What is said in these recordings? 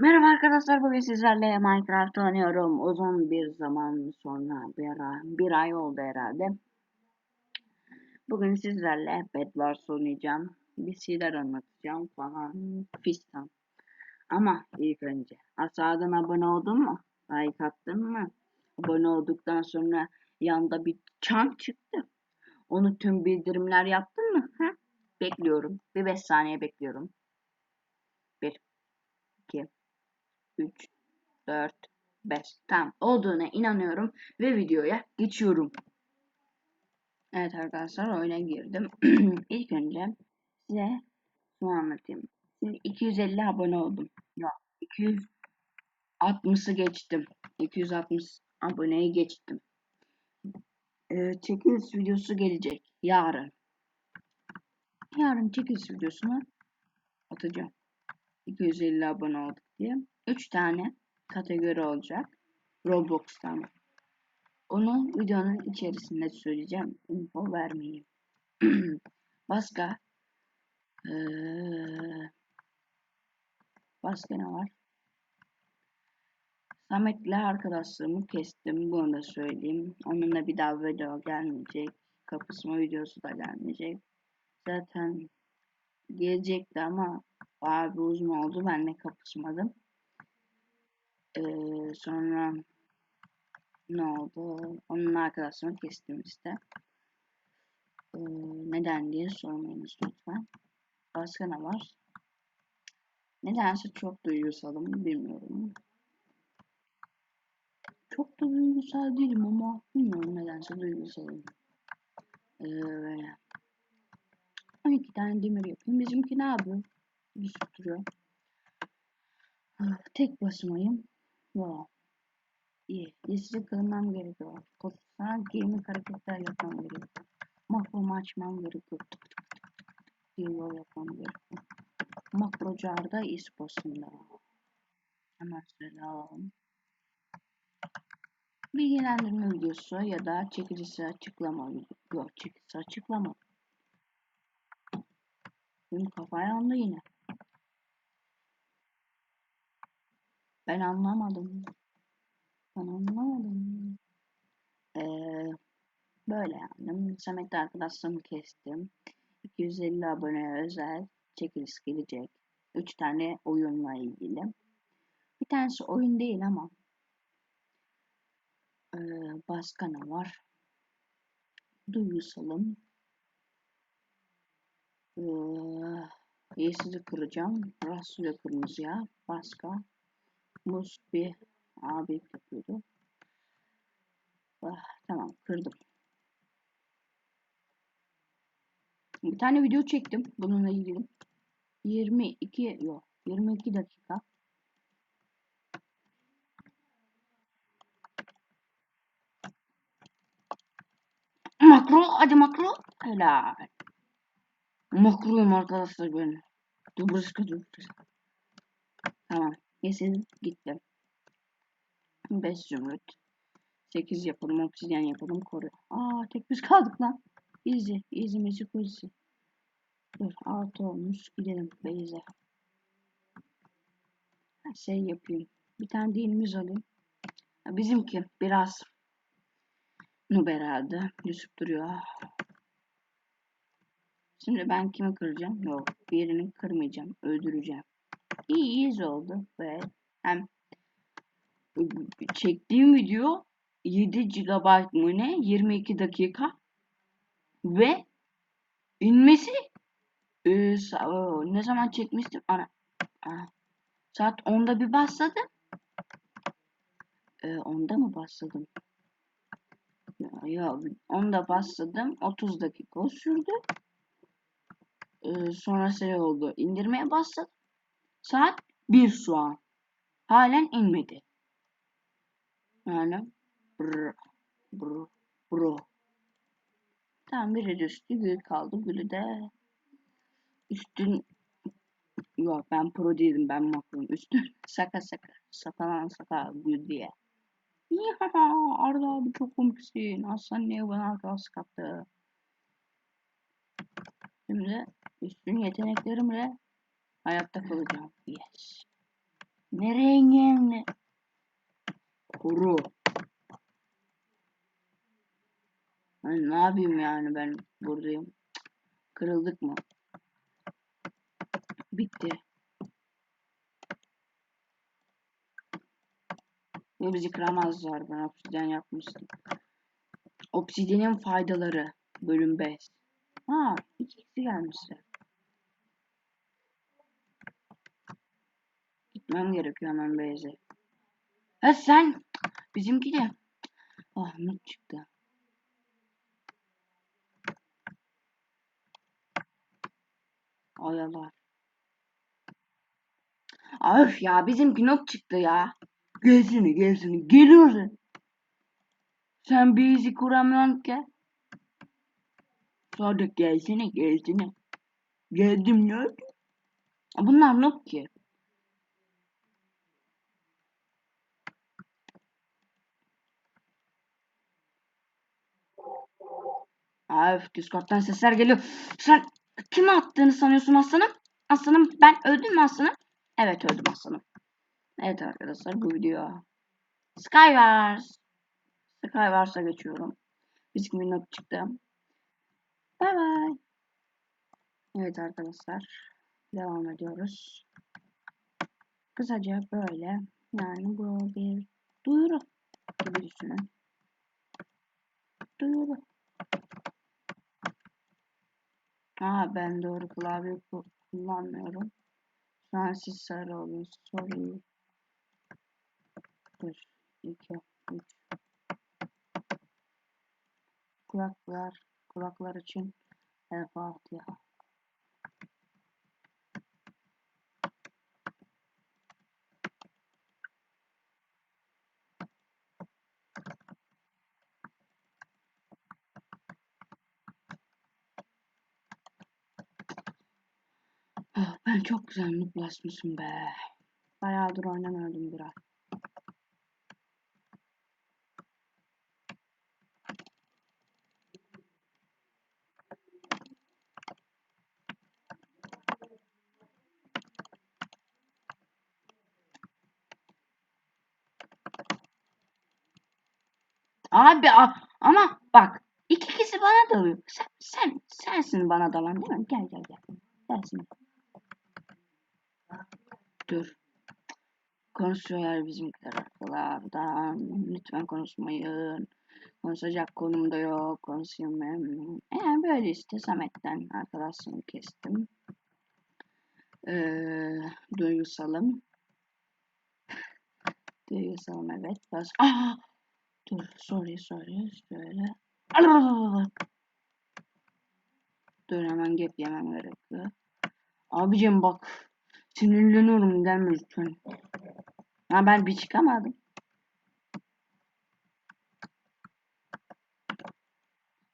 Merhaba arkadaşlar bugün sizlerle Minecraft oynuyorum. Uzun bir zaman sonra bir, bir ay oldu herhalde. Bugün sizlerle Bedwars oynayacağım. Bir şeyler anlatacağım falan fistan. Ama ilk önce aşağıdan abone oldun mu? Like attın mı? Abone olduktan sonra yanda bir çan çıktı. Onu tüm bildirimler yaptın mı? Ha? Bekliyorum. Bir 5 saniye bekliyorum. 1 2 3, 4, 5. Tamam olduğuna inanıyorum ve videoya geçiyorum. Evet arkadaşlar oyuna girdim. İlk önce size şunu anlatayım. Şimdi 250 abone oldum. Ya 260'ı geçtim. 260 aboneyi geçtim. Ee, çekiliş videosu gelecek. Yarın. Yarın çekiliş videosunu atacağım. 250 abone olduk diye. 3 tane kategori olacak. Roblox'tan. Onu videonun içerisinde söyleyeceğim. Info vermeyeyim. Başka ee, başka ne var? Samet'le arkadaşlığımı kestim. Bunu da söyleyeyim. Onunla bir daha video gelmeyecek. Kapışma videosu da gelmeyecek. Zaten gelecekti ama bayağı bir uzun oldu. Benle kapışmadım. Ee, sonra ne oldu? Onun arkadaşını kestim işte. Ee, neden diye sormayınız lütfen. Başka ne var? Nedense çok duygusalım bilmiyorum. Çok da duygusal değilim ama bilmiyorum nedense duygusalım. Ee, böyle. 12 tane demir yapayım. Bizimki ne yapıyor? Düşüp duruyor. Tek basmayım. Wow. İyi. Yeşil kılmam gerekiyor. Profesyonel gaming hareketler yapmam gerekiyor. Makromu açmam gerekiyor. Tık tık tık tık diye yol yapmam gerekiyor. Makrocarda isposunda. Hemen şöyle alalım. Bilgilendirme videosu ya da çekicisi açıklama Yok çekicisi açıklama. Benim kafa yandı yine. Ben anlamadım. Ben anlamadım. Ee, böyle yani. Samet arkadaşlarımı kestim. 250 abone özel çekiliş gelecek. 3 tane oyunla ilgili. Bir tanesi oyun değil ama ee, başka ne var? Duygusalım. Ee, yeşili kıracağım. Rasule kırmızıya. Başka. Muz bir abi yapıyordu. Ah, tamam kırdım. Bir tane video çektim bununla ilgili. 22 yok 22 dakika. Makro hadi makro. Helal. Makroyum arkadaşlar ben. Dubrışka dubrışka. Tamam. Yesin gitti. 5 zümrüt. 8 yapalım. Obsidyen yapalım. Koru. Aa tek biz kaldık lan. Easy. Easy magic easy. Dur 6 olmuş. Gidelim Beyze. Şey yapayım. Bir tane dinimiz alayım. Bizimki biraz noob herhalde. Düşüp duruyor. Şimdi ben kimi kıracağım? Yok. Birini kırmayacağım. Öldüreceğim. İyi iyiyiz oldu. Ve hem çektiğim video 7 GB mı ne? 22 dakika. Ve inmesi e, ne zaman çekmiştim? Ana. Saat 10'da bir başladı. E, 10'da mı başladım? Ya, ya 10'da başladım. 30 dakika sürdü. E, sonra şey oldu. İndirmeye başladım. Saat 1 şu an. Halen inmedi. Yani bro, bro, bro. Tamam biri düştü. Gül kaldı. Gülü de üstün yok ben pro değilim ben makrum. Üstün şaka şaka. Satanan saka gül diye. Yaha Arda abi çok komiksin. Aslan niye bana arkadaş kaptı? Şimdi üstün yeteneklerimle hayatta kalacağım. Yes. Nereye engelli? Kuru. Hani ne yapayım yani ben buradayım. Kırıldık mı? Bitti. Ve bizi kıramazlar. Ben obsidyen yapmıştım. Obsidyenin faydaları. Bölüm 5. Ha, ikisi gelmişler. Gitmem gerekiyor hemen Beyze. Ha sen bizimki de. Ah not çıktı. Oyalar. Öf ya bizimki not çıktı ya. Gelsene gelsene geliyorsun. Sen bizi kuramıyorsun ki. Sadık gelsene gelsene. Geldim ne? Bunlar noob ki. Öf Discord'dan sesler geliyor. Sen kime attığını sanıyorsun aslanım? Aslanım ben öldüm mü aslanım? Evet öldüm aslanım. Evet arkadaşlar bu video. Skywars. Skywars'a geçiyorum. Fizik minnak çıktı. Bay bay. Evet arkadaşlar. Devam ediyoruz. Kısaca böyle. Yani bu bir duyuru gibi düşünün. Duyuru. Aa ben doğru klavye ku- kullanmıyorum. Şu an siz sarı olun. Sorry. 1, 2, 3. Kulaklar, kulaklar için El Fatiha. Ah, ben çok güzel noob basmışım be. Bayağıdır oynamıyordum bir ay. Abi ama bak iki kişi bana dalıyor. Sen, sen sensin bana dalan değil mi? Gel gel gel. Gelsin. Dur. Konuşuyorlar bizimkiler arkalardan. Lütfen konuşmayın. Konuşacak konum da yok. Konuşayım ben. Yani böyle işte Samet'ten arkadaşlığımı kestim. Ee, duygusalım. Duygusalım evet. Bas. Aa! Dur sorry sorry. Şöyle. Alalalala. Dur hemen gap yemem gerekiyor. Abicim bak. Sinirleniyorum gelme lütfen. Ha ben bir çıkamadım.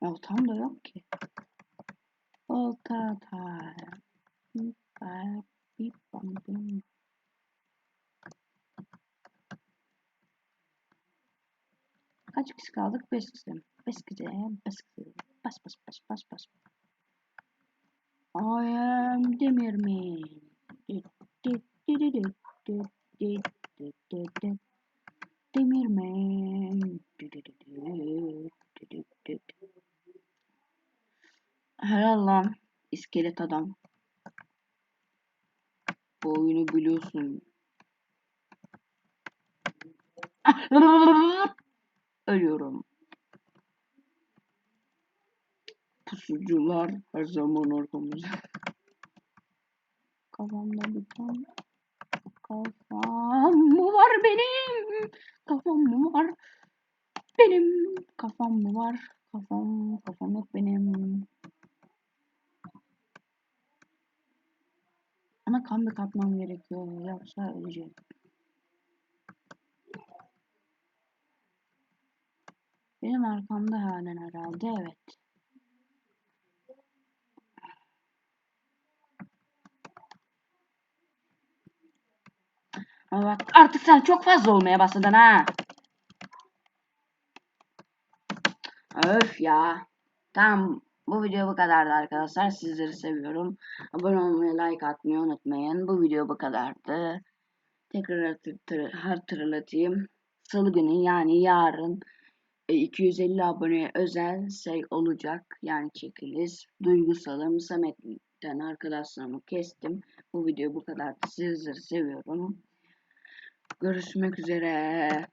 Oltam da yok ki. Olta time. Kaç kişi kaldık? 5 kişi. 5 kişi. 5 kişi. Bas bas bas bas bas. I am Demirman. Demirmen. Helal lan iskelet adam. Bu oyunu biliyorsun. Ölüyorum. Pusucular her zaman arkamızda. Bir tane kafam mı var benim? Kafam mı var? Benim kafam mı var? Kafam, kafam yok benim. Ama kan bir katmam gerekiyor. Yoksa öleceğim. Benim arkamda halen herhalde evet. Ama bak artık sen çok fazla olmaya başladın ha. Öf ya. Tamam bu video bu kadardı arkadaşlar. Sizleri seviyorum. Abone olmayı, like atmayı unutmayın. Bu video bu kadardı. Tekrar hatır- hatırlatayım. Salı günü yani yarın e, 250 abone özel şey olacak. Yani çekiliş. Duygusalım. Samet'ten arkadaşlarımı kestim. Bu video bu kadar. Sizleri seviyorum. Görüşmek üzere.